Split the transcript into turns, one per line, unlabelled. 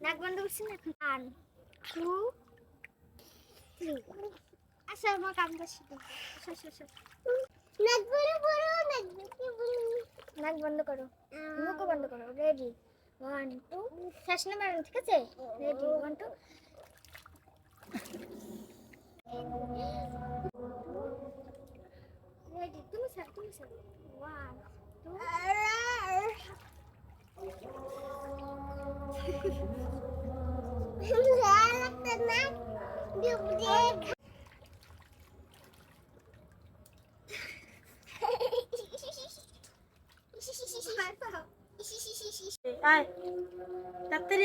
নাক বন্ধ করছি না ওয়ান টু থ্রি আচ্ছা আমার কাম করছি আচ্ছা নাক বড় নাক বন্ধ করো মুখও বন্ধ করো, রেডি। ওয়ান টু নেবে ঠিক আছে? রেডি ওয়ান টু রেডি তুমি স্যার তুমি স্যার। ওয়ান টু লাগতে না
ডাক্তারি